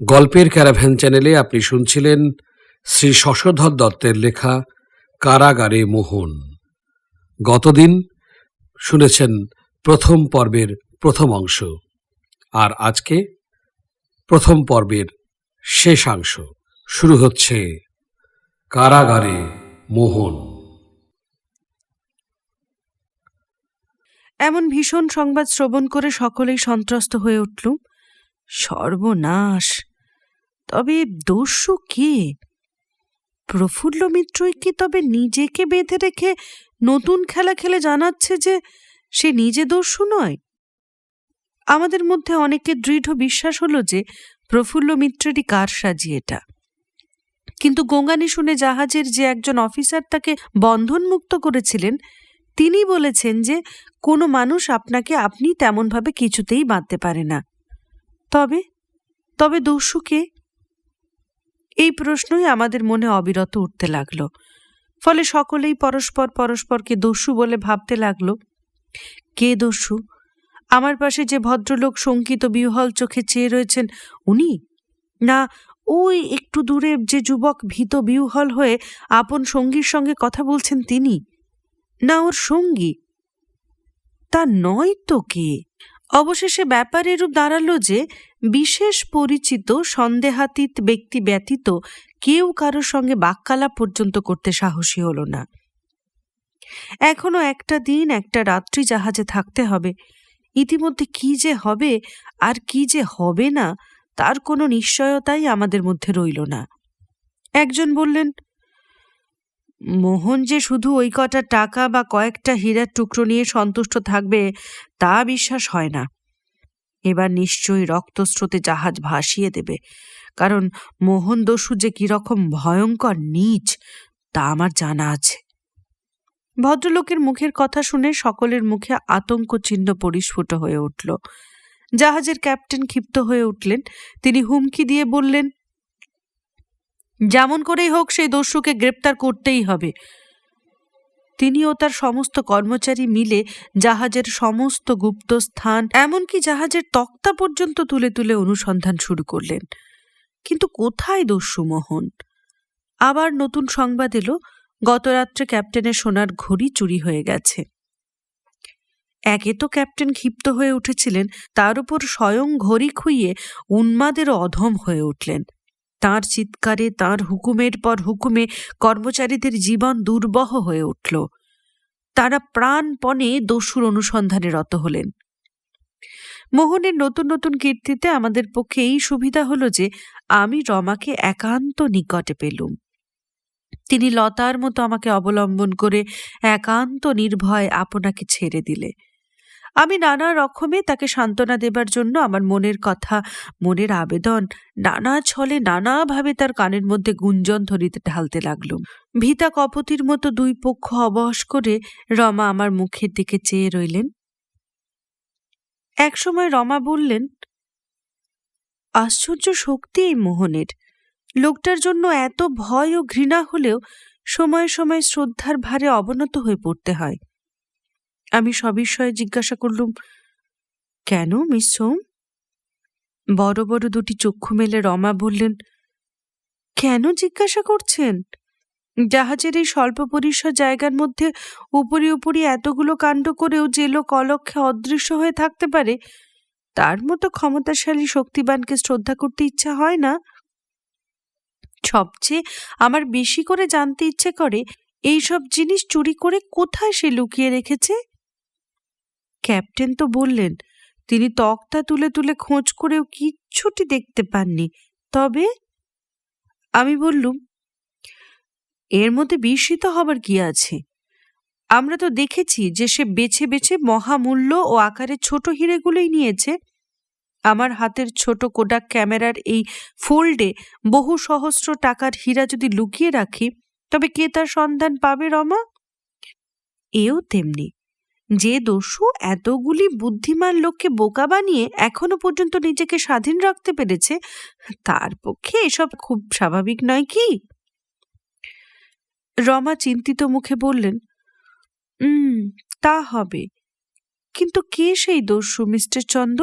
গল্পের ক্যারাভ্যান চ্যানেলে আপনি শুনছিলেন শ্রী শশধর দত্তের লেখা কারাগারে মোহন। গতদিন শুনেছেন প্রথম পর্বের প্রথম অংশ, আর আজকে প্রথম পর্বের শেষাংশ। শুরু হচ্ছে কারাগারে মোহন। এমন ভীষণ সংবাদ শ্রবণ করে সকলেই সন্ত্রস্ত হয়ে উঠল সর্বনাশ। তবে দস্যু কে? প্রফুল্ল মিত্রই কি তবে নিজেকে বেঁধে রেখে নতুন খেলা খেলে জানাচ্ছে যে সে নিজে দস্যু নয়? আমাদের মধ্যে অনেকের দৃঢ় বিশ্বাস হলো যে প্রফুল্ল মিত্রেরই কারসাজি এটা। কিন্তু গঙ্গানি শুনে জাহাজের যে একজন অফিসার তাকে বন্ধনমুক্ত করেছিলেন, তিনি বলেছেন যে কোনো মানুষ আপনাকে আপনি তেমনভাবে কিছুতেই বাঁধতে পারে না। তবে তবে দস্যুকে এই প্রশ্নই আমাদের মনে অবিরত উঠতে লাগল। ফলে সকলেই পরস্পর পরস্পরকে দস্যু বলে ভাবতে লাগল, কে দস্যু? আমার পাশে যে ভদ্রলোক শঙ্কিত বিহ্বল চোখে চেয়ে রয়েছেন, উনি? না, ওই একটু দূরে যে যুবক ভীত বিহ্বল হয়ে আপন সঙ্গীর সঙ্গে কথা বলছেন তিনি। না, ওর সঙ্গী। তা নয় তো কে? অবশেষে ব্যাপার এরূপ দাঁড়াল যে, বিশেষ পরিচিত সন্দেহাতীত ব্যক্তি ব্যতীত কেউ কারোর সঙ্গে বাক্যালাপ পর্যন্ত করতে সাহসী হলো না। এখনও একটা দিন, একটা রাত্রি জাহাজে থাকতে হবে। ইতিমধ্যে কি যে হবে আর কি যে হবে না, তার কোনো নিশ্চয়তাই আমাদের মধ্যে রইল না। একজন বললেন মোহন যে শুধু ওই কটা টাকা বা কয়েকটা হীরার টুকরো নিয়ে সন্তুষ্ট থাকবে, তা বিশ্বাস হয় না। এবার নিশ্চয়ই রক্তস্রোতে জাহাজ ভাসিয়ে দেবে। কারণ মোহন দস্যু যে কীরকম ভয়ঙ্কর নীচ, তা আমার জানা আছে। ভদ্রলোকের মুখের কথা শুনে সকলের মুখে আতঙ্ক চিহ্ন পরিস্ফুট হয়ে উঠল। জাহাজের ক্যাপ্টেন ক্ষিপ্ত হয়ে উঠলেন। তিনি হুমকি দিয়ে বললেন যেমন করেই হোক সেই দস্যুকে গ্রেপ্তার করতেই হবে। তিনি ও তার সমস্ত কর্মচারী মিলে জাহাজের সমস্ত গুপ্ত স্থান এমনকি জাহাজের তক্তা পর্যন্ত তুলে তুলে অনুসন্ধান শুরু করলেন। কিন্তু কোথায় দস্যু মোহন? আবার নতুন সংবাদ এলো, গতরাত্রে ক্যাপ্টেনের সোনার ঘড়ি চুরি হয়ে গেছে। একে তো ক্যাপ্টেন ক্ষিপ্ত হয়ে উঠেছিলেন, তার উপর স্বয়ং ঘড়ি খুইয়ে উন্মাদেরও অধম হয়ে উঠলেন। তার চিৎকারে, তার হুকুমের পর হুকুমে কর্মচারীদের জীবন দুর্বহ হয়ে উঠল। তারা প্রাণপণে দস্যুর অনুসন্ধানে রত হলেন। মোহনের নতুন নতুন কীর্তিতে আমাদের পক্ষে এই সুবিধা হলো যে, আমি রমাকে একান্ত নিকটে পেলুম। তিনি লতার মতো আমাকে অবলম্বন করে একান্ত নির্ভয় আপনাকে ছেড়ে দিলে। আমি নানা রকমে তাকে সান্ত্বনা দেবার জন্য আমার মনের কথা, মনের আবেদন, নানা ছলে নানাভাবে তার কানের মধ্যে গুঞ্জন ধরিতে ঢালতে লাগলুম। ভিতা কপতির মতো দুই পক্ষ অবহস করে রমা আমার মুখের দিকে চেয়ে রইলেন। একসময় রমা বললেন, আশ্চর্য শক্তি এই মোহনের। লোকটার জন্য এত ভয় ও ঘৃণা হলেও সময়ে সময়ে শ্রদ্ধার ভারে অবনত হয়ে পড়তে হয়। আমি সবিষয়ে জিজ্ঞাসা করলুম, কেন, মিস সোম? বড় বড় দুটি চক্ষু মেলে রমা বললেন, কেন জিজ্ঞাসা করছেন? জাহাজের এই স্বল্প পরিসর জায়গার মধ্যে উপরি উপরি এতগুলো কাণ্ড করেও যে লোক অলক্ষে অদৃশ্য হয়ে থাকতে পারে, তার মতো ক্ষমতাশালী শক্তিবানকে শ্রদ্ধা করতে ইচ্ছা হয় না? সবচেয়ে আমার বেশি করে জানতে ইচ্ছে করে, এইসব জিনিস চুরি করে কোথায় সে লুকিয়ে রেখেছে? ক্যাপ্টেন তো বললেন, তিনি তক্তা তুলে তুলে খোঁজ করেও কিচ্ছুটি দেখতে পাননি। তবে আমি বললুম, এর মধ্যে বিস্মিত হবার কি আছে? আমরা তো দেখেছি যে সে বেছে বেছে মহামূল্য ও আকারে ছোট হিরেগুলোই নিয়েছে। আমার হাতের ছোট কোডাক ক্যামেরার এই ফোল্ডে বহু সহস্র টাকার হীরা যদি লুকিয়ে রাখি, তবে কে তার সন্ধান পাবে রমা? এও তেমনি। যে দস্যু এতগুলি বুদ্ধিমান লোককে বোকা বানিয়ে এখনও পর্যন্ত নিজেকে স্বাধীন রাখতে পেরেছে তার পক্ষে এসব খুব স্বাভাবিক নয় কি? রমা চিন্তিত মুখে বললেন উম তা হবে। কিন্তু কে সেই দস্যু মিস্টার চন্দ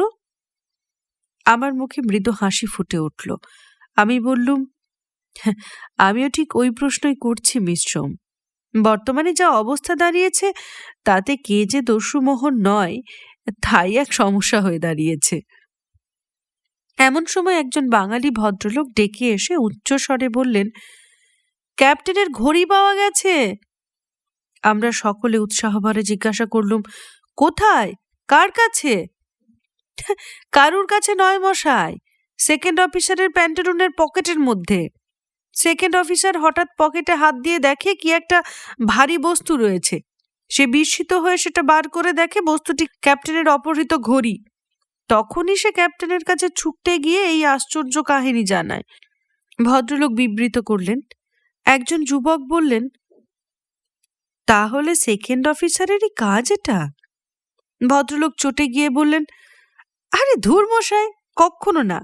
আমার মুখে মৃদু হাসি ফুটে উঠল। আমি বললুম "হ্যাঁ, আমিও ঠিক ওই প্রশ্নই করছি মিস সোম। বর্তমানে যা অবস্থা দাঁড়িয়েছে, তাতে কে যে দস্যুমোহন নয়, তাই এক সমস্যা হয়ে দাঁড়িয়েছে। এমন সময় একজন বাঙালি ভদ্রলোক ডেকে এসে উচ্চস্বরে বললেন, ক্যাপ্টেনের ঘড়ি পাওয়া গেছে। আমরা সকলে উৎসাহভরে জিজ্ঞাসা করলুম, কোথায়? কার কাছে? কারুর কাছে নয় মশাই, সেকেন্ড অফিসারের প্যান্টালুনের পকেটের মধ্যে। সেকেন্ড অফিসার হঠাৎ পকেটে হাত দিয়ে দেখে কি একটা ভারী বস্তু রয়েছে। সে বিস্মিত হয়ে সেটা বার করে দেখে বস্তুটি ক্যাপ্টেনের অপহৃত ঘড়ি। তখনই সে ক্যাপ্টেনের কাছে ছুটতে গিয়ে এই আশ্চর্য কাহিনী জানায়। ভদ্রলোক বিবৃত করলেন, একজন যুবক বললেন, তাহলে সেকেন্ড অফিসারেরই কাজ এটা? ভদ্রলোক চটে গিয়ে বললেন, আরে ধুর মশাই কখনো না।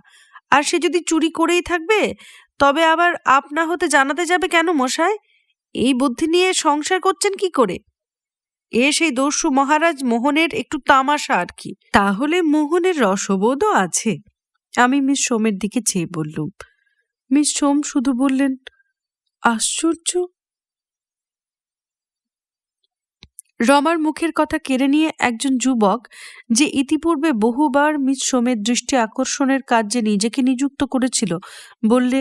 আর সে যদি চুরি করেই থাকবে তবে আবার আপনা হতে জানাতে যাবে কেন মশাই? এই বুদ্ধি নিয়ে সংসার করছেন কি করে? এ সেই দস্যু মহারাজ মোহনের একটু তামাশা আর কি। তাহলে মোহনের রসবোধও আছে। আমি মিস সোমের দিকে চেয়ে বললুম, মিস সোম শুধু বললেন, আশ্চর্য! রমার মুখের কথা কেড়ে নিয়ে একজন যুবক, যে ইতিপূর্বে বহুবার মিস সোমের দৃষ্টি আকর্ষণের কাজে নিজেকে নিযুক্ত করেছিল, বললে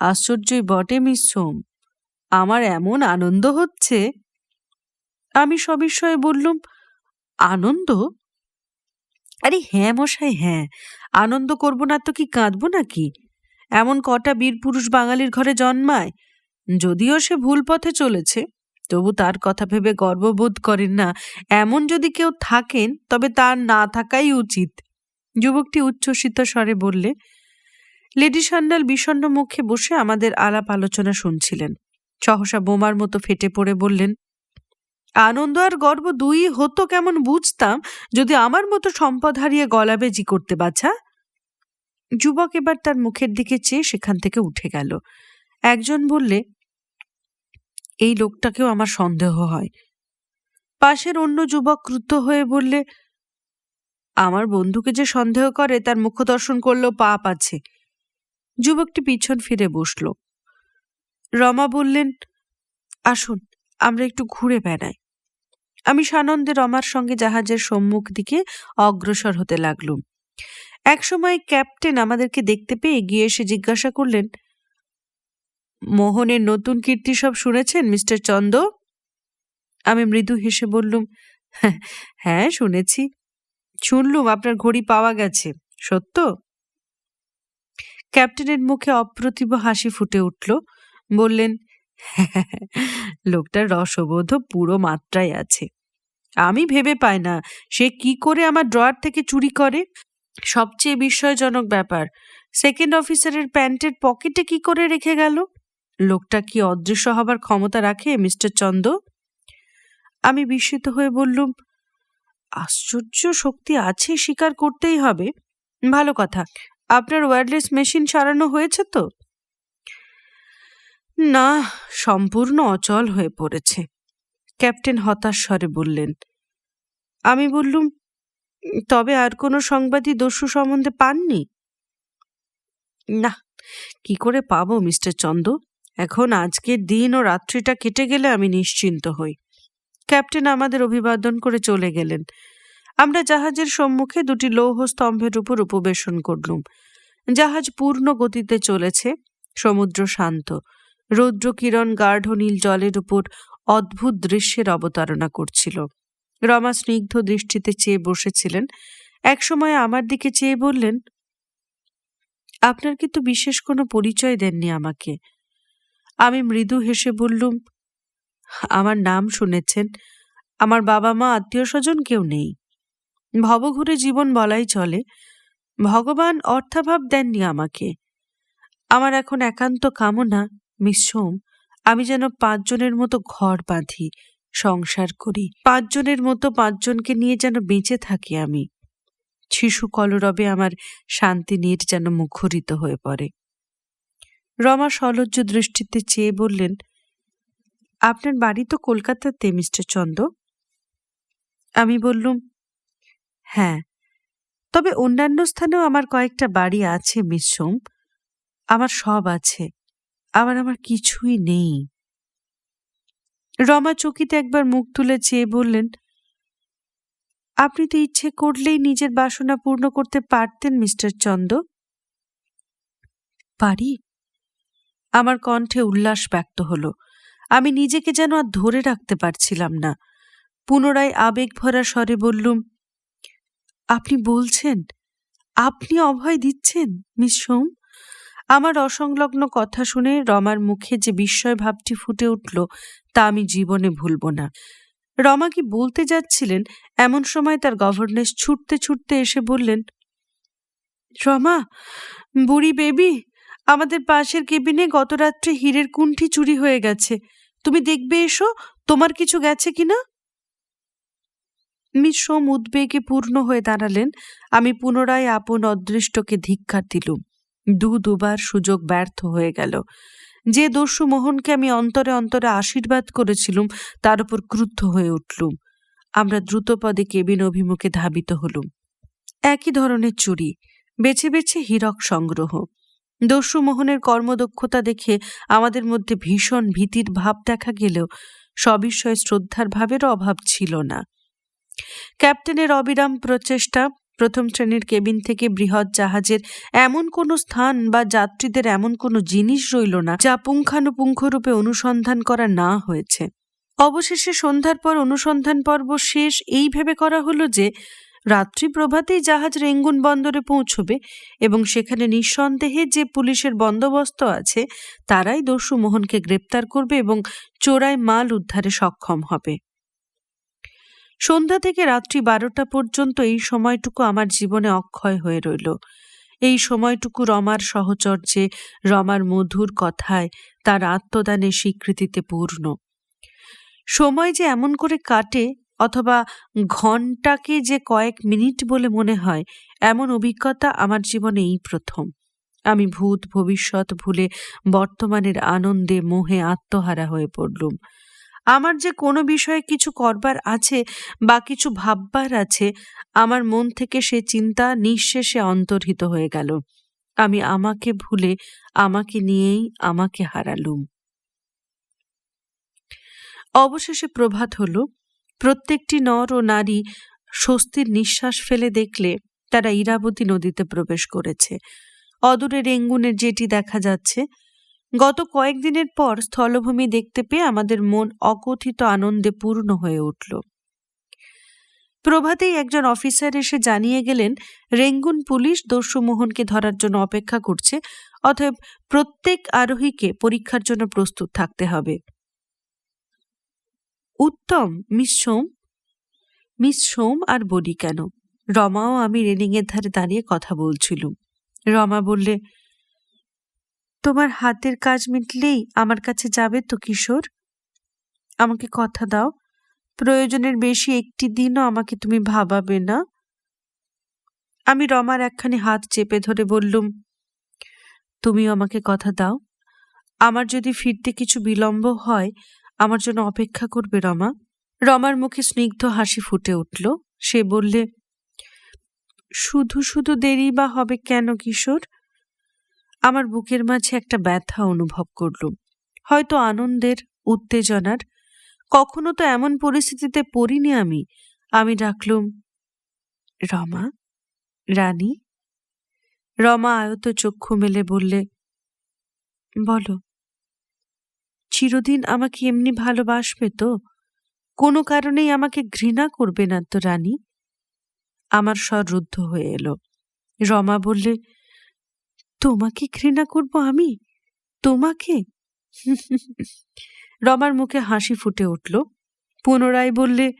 আশ্চর্যই বটে, মিস সোম। আমার এমন আনন্দ হচ্ছে। আমি সবিস্ময়ে বললুম, আনন্দ? আরে হ্যাঁ মশাই হ্যাঁ। আনন্দ করব না তো কি কাঁদবো নাকি? এমন কটা বীর পুরুষ বাঙালির ঘরে জন্মায়। যদিও সে ভুল পথে চলেছে, তবু তার কথা ভেবে গর্ববোধ করেন না। এমন যদি কেউ থাকেন, তবে তার না থাকাই উচিত। যুবকটি উচ্ছ্বসিত স্বরে বললে লেডি সান্ডাল বিষণ্ণ মুখে বসে আমাদের আলাপ আলোচনা শুনছিলেন। সহসা বোমার মতো ফেটে পড়ে বললেন, আনন্দ আর গর্ব দুই হতো কেমন বুঝতাম যদি আমার মতো সম্পদ হারিয়ে গলাবেজি করতে, বাছা? যুবক এবার তার মুখের দিকে চেয়ে সেখান থেকে উঠে গেল। একজন বললে, এই লোকটাকেও আমার সন্দেহ হয়। পাশের অন্য যুবক ক্রুদ্ধ হয়ে বললে, আমার বন্ধুকে যে সন্দেহ করে তার মুখ দর্শন করলেও পাপ আছে। যুবকটি পিছন ফিরে বসল। রমা বললেন আসুন আমরা একটু ঘুরে বেড়াই। আমি সানন্দে রমার সঙ্গে জাহাজের সম্মুখ দিকে অগ্রসর হতে লাগলুম। একসময় ক্যাপ্টেন আমাদেরকে দেখতে পেয়ে এগিয়ে এসে জিজ্ঞাসা করলেন মোহনের নতুন কীর্তি সব শুনেছেন মিস্টার চন্দ? আমি মৃদু হেসে বললুম "হ্যাঁ, হ্যাঁ শুনেছি। শুনলুম আপনার ঘড়ি পাওয়া গেছে। সত্য? ক্যাপ্টেনের মুখে অপ্রতিভ হাসি ফুটে উঠল। বললেন "হ্যাঁ, লোকটার রসবোধ পুরো মাত্রায় আছে। আমি ভেবে পাই না সে কি করে আমার ড্রয়ার থেকে চুরি করে? সবচেয়ে বিস্ময়জনক ব্যাপার সেকেন্ড অফিসারের প্যান্টের পকেটে কি করে রেখে গেল? লোকটা কি অদৃশ্য হবার ক্ষমতা রাখে মিস্টার চন্দ? আমি বিস্মিত হয়ে বললুম আশ্চর্য শক্তি আছে স্বীকার করতেই হবে। ভালো কথা আপনার ওয়্যারলেস মেশিন সারানো হয়েছে তো? না, সম্পূর্ণ অচল হয়ে পড়েছে। ক্যাপ্টেন হতাশ স্বরে বললেন, আমি বললুম, তবে আর কোনো সংবাদই দস্যু সম্বন্ধে পাননি? না, কি করে পাবো, মিস্টার চন্দ এখন আজকের দিন ও রাত্রিটা কেটে গেলে আমি নিশ্চিন্ত হই। ক্যাপ্টেন আমাদের অভিবাদন করে চলে গেলেন। আমরা জাহাজের সম্মুখে দুটি লৌহ স্তম্ভের উপর উপবেশন করলুম। জাহাজ পূর্ণ গতিতে চলেছে, সমুদ্র শান্ত। রৌদ্র কিরণ গাঢ় নীল জলের উপর অদ্ভুত দৃশ্যের অবতারণা করছিল। রমা স্নিগ্ধ দৃষ্টিতে চেয়ে বসেছিলেন। একসময় আমার দিকে চেয়ে বললেন, আপনার কিন্তু বিশেষ কোনো পরিচয় দেননি আমাকে। আমি মৃদু হেসে বললুম, আমার নাম শুনেছেন। আমার বাবা মা আত্মীয় স্বজন কেউ নেই। ভবঘুরে জীবন বলাই চলে। ভগবান অর্থাভাব দেননি আমাকে। আমার এখন একান্ত কামনা, মিস আমি যেন পাঁচজনের মতো ঘর বাঁধি, সংসার করি, পাঁচজনের মতো পাঁচজনকে নিয়ে যেন বেঁচে থাকি আমি। শিশু কলরবে আমার শান্তি নীর যেন মুখরিত হয়ে পড়ে। রমা সলজ্জ দৃষ্টিতে চেয়ে বললেন, আপনার বাড়ি তো কলকাতাতে, মিস্টার চন্দ আমি বললুম হ্যাঁ। তবে অন্যান্য স্থানেও আমার কয়েকটা বাড়ি আছে, মিস সোম। আমার সব আছে। আবার আমার কিছুই নেই। রমা চকিতে একবার মুখ তুলে চেয়ে বললেন, আপনি তো ইচ্ছে করলেই নিজের বাসনা পূর্ণ করতে পারতেন, মিস্টার চন্দ। পারি? আমার কণ্ঠে উল্লাস ব্যক্ত হলো। আমি নিজেকে যেন আর ধরে রাখতে পারছিলাম না। পুনরায় আবেগ ভরা স্বরে বললুম আপনি বলছেন। আপনি অভয় দিচ্ছেন, মিস সোম? আমার অসংলগ্ন কথা শুনে রমার মুখে যে বিস্ময় ভাবটি ফুটে উঠল, তা আমি জীবনে ভুলব না। রমা কি বলতে যাচ্ছিলেন? এমন সময় তার গভর্নেস ছুটতে ছুটতে এসে বললেন, রমা, বুড়ি বেবি, আমাদের পাশের কেবিনে গত রাত্রে হীরের কুণ্ঠি চুরি হয়ে গেছে। তুমি দেখবে এসো, তোমার কিছু গেছে কিনা? সোম উদ্বেগে পূর্ণ হয়ে দাঁড়ালেন, আমি পুনরায় আপন অদৃষ্টকে ধিক্কার দিলুম। দু দুবার সুযোগ ব্যর্থ হয়ে গেল। যে দস্যু মোহনকে আমি অন্তরে অন্তরে আশীর্বাদ করেছিলুম, তার উপর ক্রুদ্ধ হয়ে উঠলুম। আমরা দ্রুতপদে কেবিন অভিমুখে ধাবিত হলুম। একই ধরনের চুরি, বেছে বেছে হীরক সংগ্রহ। দস্যু মোহনের কর্মদক্ষতা দেখে আমাদের মধ্যে ভীষণ ভীতির ভাব দেখা গেলেও সবিষয়ে শ্রদ্ধার ভাবেরও অভাব ছিল না। ক্যাপ্টেনের অবিরাম প্রচেষ্টা প্রথম শ্রেণির কেবিন থেকে বৃহৎ জাহাজের এমন কোনো স্থান বা যাত্রীদের এমন কোনো জিনিস রইল না যা পুঙ্খানুপুঙ্খরূপে অনুসন্ধান করা না হয়েছে। অবশেষে সন্ধ্যার পর অনুসন্ধান পর্ব শেষ। এই ভেবে করা হলো যে রাত্রি প্রভাতেই জাহাজ রেঙ্গুন বন্দরে পৌঁছবে এবং সেখানে নিঃসন্দেহে যে পুলিশের বন্দোবস্ত আছে, তারাই দস্যু মোহনকে গ্রেপ্তার করবে এবং চোরাই মাল উদ্ধারে সক্ষম হবে। সন্ধ্যা থেকে রাত্রি বারোটা পর্যন্ত এই সময়টুকু আমার জীবনে অক্ষয় হয়ে রইল। এই সময়টুকু রমার সহচর্যে, রমার মধুর কথায়, তার আত্মদানের স্বীকৃতিতে পূর্ণ। সময় যে এমন করে কাটে, অথবা ঘন্টাকে যে কয়েক মিনিট বলে মনে হয়, এমন অভিজ্ঞতা আমার জীবনে এই প্রথম। আমি ভূত ভবিষ্যৎ ভুলে বর্তমানের আনন্দে মোহে আত্মহারা হয়ে পড়লুম। আমার যে কোনো বিষয়ে কিছু করবার আছে বা কিছু ভাববার আছে, আমার মন থেকে সে চিন্তা নিঃশেষে অন্তর্হিত হয়ে গেল। আমি আমাকে ভুলে, আমাকে নিয়েই আমাকে হারালুম। অবশেষে প্রভাত হল। প্রত্যেকটি নর ও নারী স্বস্তির নিঃশ্বাস ফেলে দেখলে তারা ইরাবতী নদীতে প্রবেশ করেছে। অদূরে রেঙ্গুনের যেটি দেখা যাচ্ছে গত কয়েকদিনের পর স্থলভূমি দেখতে পেয়ে আমাদের মন অকথিত আনন্দে পূর্ণ হয়ে উঠল। প্রভাতেই একজন অফিসার এসে জানিয়ে গেলেন, রেঙ্গুন পুলিশ দস্যু মোহনকে ধরার জন্য অপেক্ষা করছে, অতএব প্রত্যেক আরোহীকে পরীক্ষার জন্য প্রস্তুত থাকতে হবে। উত্তম, মিস সোম মিস সোম আর বলি কেন? রমাও আমি রেলিংয়ের ধারে দাঁড়িয়ে কথা বলছিলুম। রমা বললে তোমার হাতের কাজ মিটলেই আমার কাছে যাবে তো, কিশোর? আমাকে কথা দাও। প্রয়োজনের বেশি একটি দিনও আমাকে তুমি ভাবাবে না। আমি রমার একখানি হাত চেপে ধরে বললুম, তুমিও আমাকে কথা দাও। আমার যদি ফিরতে কিছু বিলম্ব হয়, আমার জন্য অপেক্ষা করবে রমা। রমার মুখে স্নিগ্ধ হাসি ফুটে উঠল। সে বললে, শুধু শুধু দেরি বা হবে কেন, কিশোর? আমার বুকের মাঝে একটা ব্যথা অনুভব করলুম। হয়তো আনন্দের, উত্তেজনার। কখনো তো এমন পরিস্থিতিতে পড়িনি আমি। আমি ডাকলুম, রমা, রানী? রমা আয়ত চক্ষু মেলে বললে, বলো, চিরদিন আমাকে এমনি ভালোবাসবে তো? কোনো কারণেই আমাকে ঘৃণা করবে না তো রানী? আমার স্বর রুদ্ধ হয়ে এলো। রমা বললে তোমাকে ঘৃণা করব আমি? তোমাকে? রমার মুখে হাসি ফুটে উঠল। পুনরায় বললে,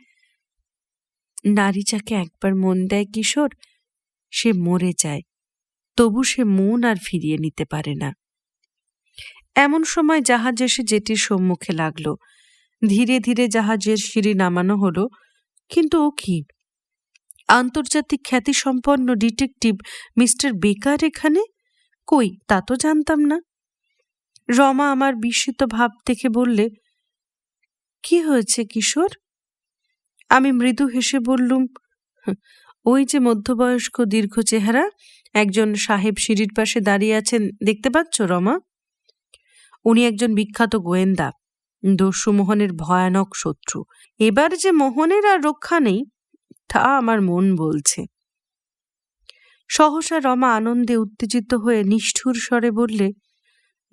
নারী যাকে একবার মন দেয় কিশোর, সে মরে যায়। তবু সে মন আর ফিরিয়ে নিতে পারে না। এমন সময় জাহাজ এসে জেটির সম্মুখে লাগল। ধীরে ধীরে জাহাজের সিঁড়ি নামানো হলো, কিন্তু ও কি? আন্তর্জাতিক খ্যাতিসম্পন্ন ডিটেকটিভ মিস্টার বেকার এখানে? কই, তা তো জানতাম না। রমা আমার বিস্মিত ভাব দেখে বললে, কি হয়েছে কিশোর? আমি মৃদু হেসে বললুম ওই যে মধ্যবয়স্ক দীর্ঘ চেহারা, একজন সাহেব সিঁড়ির পাশে দাঁড়িয়ে আছেন, দেখতে পাচ্ছ রমা? উনি একজন বিখ্যাত গোয়েন্দা দস্যু মোহনের ভয়ানক শত্রু। এবার যে মোহনের আর রক্ষা নেই, তা আমার মন বলছে। সহসা রমা আনন্দে উত্তেজিত হয়ে নিষ্ঠুর স্বরে বললে,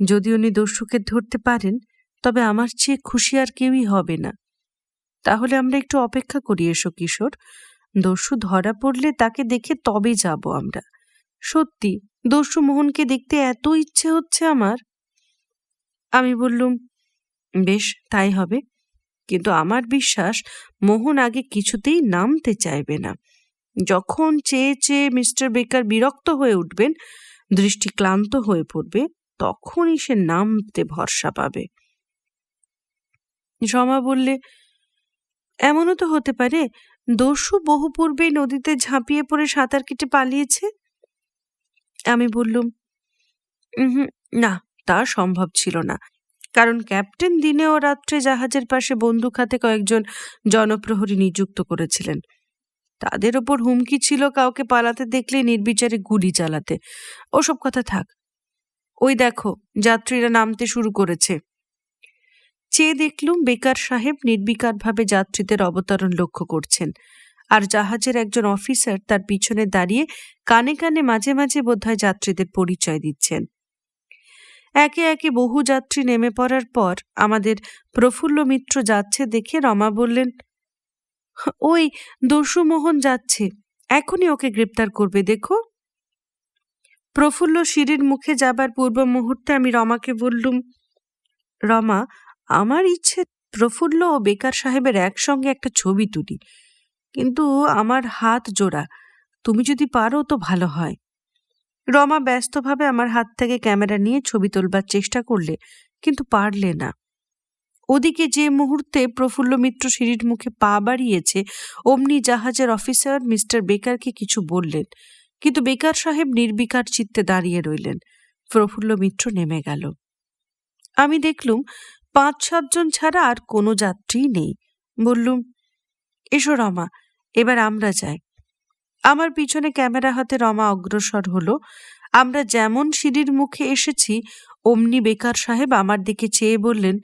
যদি উনি দস্যুকে ধরতে পারেন, তবে আমার চেয়ে খুশি আর কেউই হবে না। তাহলে আমরা একটু অপেক্ষা করি এসো কিশোর। দস্যু ধরা পড়লে তাকে দেখে তবে যাব আমরা। সত্যি, দস্যু মোহনকে দেখতে এত ইচ্ছে হচ্ছে আমার? আমি বললুম, বেশ, তাই হবে। কিন্তু আমার বিশ্বাস, মোহন আগে কিছুতেই নামতে চাইবে না। যখন চেয়ে চেয়ে মিস্টার বেকার বিরক্ত হয়ে উঠবেন দৃষ্টি ক্লান্ত হয়ে পড়বে তখনই সে নামতে ভরসা পাবে। রমা বললে এমনও তো হতে পারে দস্যু বহু পূর্বে নদীতে ঝাঁপিয়ে পড়ে সাঁতার কেটে পালিয়েছে? আমি বললুম "উহুম, না তা সম্ভব ছিল না। কারণ ক্যাপ্টেন দিনে ও রাত্রে জাহাজের পাশে বন্দুক হাতে কয়েকজন জনপ্রহরী নিযুক্ত করেছিলেন। তাদের ওপর হুমকি ছিল কাউকে পালাতে দেখলে নির্বিচারে গুলি চালাতে। ওসব কথা থাক। ওই দেখো, যাত্রীরা নামতে শুরু করেছে। চেয়ে দেখলুম বেকার সাহেব নির্বিকারভাবে যাত্রীদের অবতরণ লক্ষ্য করছেন। আর জাহাজের একজন অফিসার তার পিছনে দাঁড়িয়ে কানে কানে মাঝে মাঝে বোধহয় যাত্রীদের পরিচয় দিচ্ছেন। একে একে বহু যাত্রী নেমে পড়ার পর আমাদের প্রফুল্ল মিত্র যাচ্ছে দেখে রমা বললেন ওই দস্যু মোহন যাচ্ছে, এখনই ওকে গ্রেপ্তার করবে, দেখো। প্রফুল্ল সিঁড়ির মুখে যাবার পূর্ব মুহূর্তে আমি রমাকে বললুম, রমা, আমার ইচ্ছে প্রফুল্ল ও বেকার সাহেবের একসঙ্গে একটা ছবি তুলি, কিন্তু আমার হাত জোড়া, তুমি যদি পারো তো ভালো হয়। রমা ব্যস্তভাবে আমার হাত থেকে ক্যামেরা নিয়ে ছবি তোলবার চেষ্টা করলে, কিন্তু পারলে না। ওদিকে যে মুহূর্তে প্রফুল্ল মিত্র সিঁড়ির মুখে পা বাড়িয়েছে, অমনি জাহাজের অফিসার মিস্টার বেকারকে কিছু বললেন। কিন্তু বেকার সাহেব নির্বিকার চিত্তে দাঁড়িয়ে রইলেন। প্রফুল্ল মিত্র নেমে গেল। আমি দেখলুম পাঁচ সাতজন ছাড়া আর কোনো যাত্রী নেই। বললুম, এসো রমা, এবার আমরা যাই। আমার পিছনে ক্যামেরা হাতে রমা অগ্রসর হলো। আমরা যেমন সিঁড়ির মুখে এসেছি, অমনি বেকার সাহেব আমার দিকে চেয়ে বললেন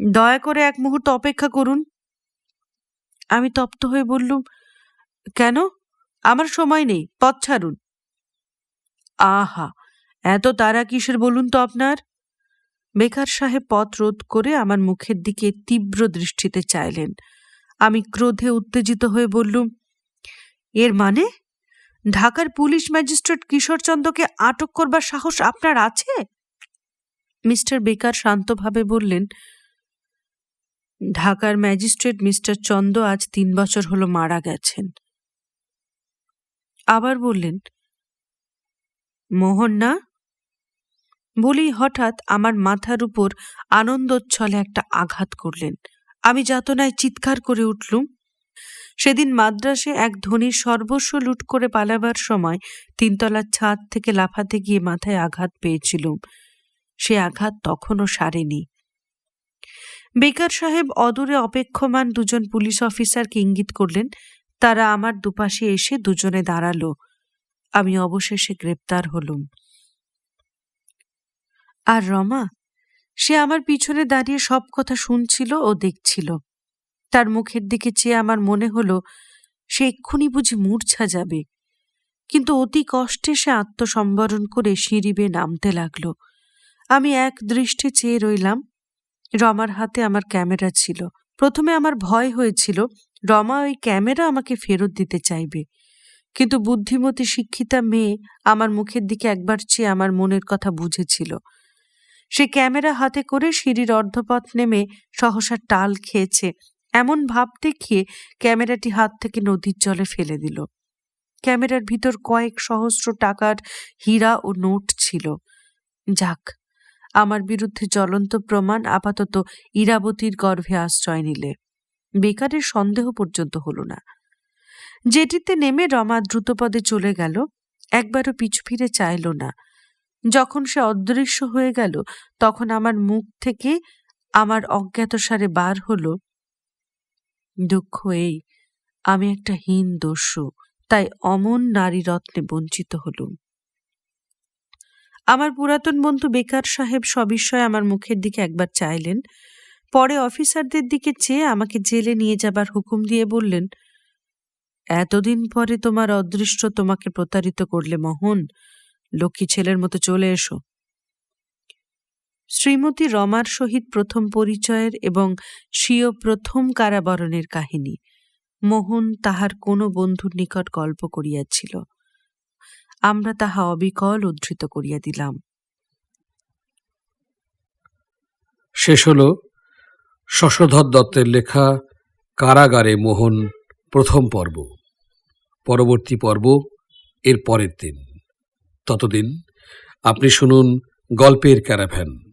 দয়া করে এক মুহূর্ত অপেক্ষা করুন। আমি তপ্ত হয়ে বললুম, কেন? আমার সময় নেই, পথ ছাড়ুন। আহা, এত তারা কিসের বলুন তো আপনার? বেকার সাহেব পথ রোধ করে আমার মুখের দিকে তীব্র দৃষ্টিতে চাইলেন। আমি ক্রোধে উত্তেজিত হয়ে বললুম, এর মানে? ঢাকার পুলিশ ম্যাজিস্ট্রেট কিশোরচন্দ্রকে আটক করবার সাহস আপনার আছে? মিস্টার বেকার শান্তভাবে বললেন ঢাকার ম্যাজিস্ট্রেট মিস্টার চন্দ আজ তিন বছর হলো মারা গেছেন। আবার বললেন, মোহন না? বলেই হঠাৎ আমার মাথার উপর আনন্দোচ্ছলে একটা আঘাত করলেন। আমি যাতনায় চিৎকার করে উঠলুম। সেদিন মাদ্রাসে এক ধনীর সর্বস্ব লুট করে পালাবার সময় তিনতলার ছাদ থেকে লাফাতে গিয়ে মাথায় আঘাত পেয়েছিলুম। সে আঘাত তখনও সারেনি। বেকার সাহেব অদূরে অপেক্ষমান দুজন পুলিশ অফিসারকে ইঙ্গিত করলেন, তারা আমার দুপাশে এসে দুজনে দাঁড়াল। আমি অবশেষে গ্রেপ্তার হলুম। আর রমা, সে আমার পিছনে দাঁড়িয়ে সব কথা শুনছিল ও দেখছিল। তার মুখের দিকে চেয়ে আমার মনে হলো, সে এক্ষুনি বুঝি মূর্ছা যাবে। কিন্তু অতি কষ্টে সে আত্মসম্বরণ করে সিঁড়ি বেয়ে নামতে লাগল। আমি এক দৃষ্টে চেয়ে রইলাম রমার হাতে আমার ক্যামেরা ছিল। প্রথমে আমার ভয় হয়েছিল, রমা ওই ক্যামেরা আমাকে ফেরত দিতে চাইবে। কিন্তু বুদ্ধিমতী শিক্ষিতা মেয়ে আমার মুখের দিকে একবার চেয়ে আমার মনের কথা বুঝেছিল। সে ক্যামেরা হাতে করে সিঁড়ির অর্ধপথ নেমে সহসা টাল খেয়েছে, এমন ভাব দেখিয়ে ক্যামেরাটি হাত থেকে নদীর জলে ফেলে দিল। ক্যামেরার ভিতর কয়েক সহস্র টাকার হীরা ও নোট ছিল। যাক আমার বিরুদ্ধে জ্বলন্ত প্রমাণ আপাতত ইরাবতীর গর্ভে আশ্রয় নিলে। বেকারের সন্দেহ পর্যন্ত হল না। যেটিতে নেমে রমা দ্রুতপদে চলে গেল, একবারও পিছু ফিরে চাইল না। যখন সে অদৃশ্য হয়ে গেল, তখন আমার মুখ থেকে আমার অজ্ঞাতসারে বার হলো, দুঃখ এই, আমি একটা হীন দস্যু, তাই অমন নারী রত্নে বঞ্চিত হলুম। আমার পুরাতন বন্ধু বেকার সাহেব সবিস্ময়ে আমার মুখের দিকে একবার চাইলেন। পরে অফিসারদের দিকে চেয়ে আমাকে জেলে নিয়ে যাবার হুকুম দিয়ে বললেন, এতদিন পরে তোমার অদৃষ্ট তোমাকে প্রতারিত করলে মোহন, লক্ষ্মী ছেলের মতো চলে এসো। শ্রীমতী রমার সহিত প্রথম পরিচয়ের এবং স্বীয় প্রথম কারাবরণের কাহিনী। মোহন তাহার কোনো বন্ধুর নিকট গল্প করিয়াছিল। আমরা তাহা অবিকল উদ্ধৃত করিয়া দিলাম। শেষ হল শশধর দত্তের লেখা কারাগারে মোহন প্রথম পর্ব। পরবর্তী পর্ব এর পরের দিন। ততদিন আপনি শুনুন গল্পের ক্যারাভ্যান।